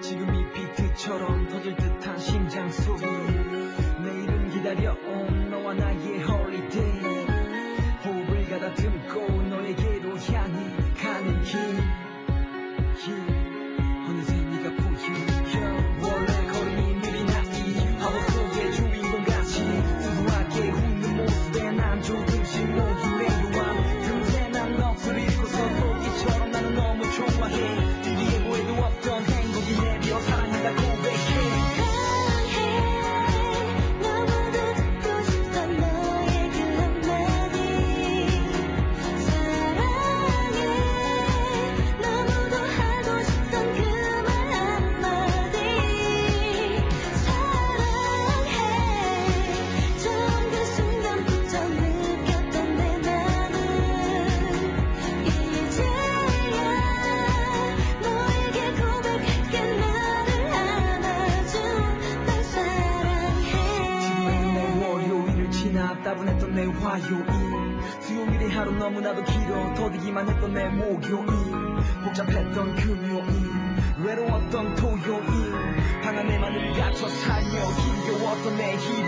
지금 이 비트처럼 터질 듯한 심장 소리 내일은 기다려. 따분했던 내 화요일. 수요일의 하루 너무나도 길어 더디기만 했던 내 목요일. 복잡했던 금요일 외로웠던 토요일. 방 안에만을 갇혀 살며 힘겨웠던 내 힘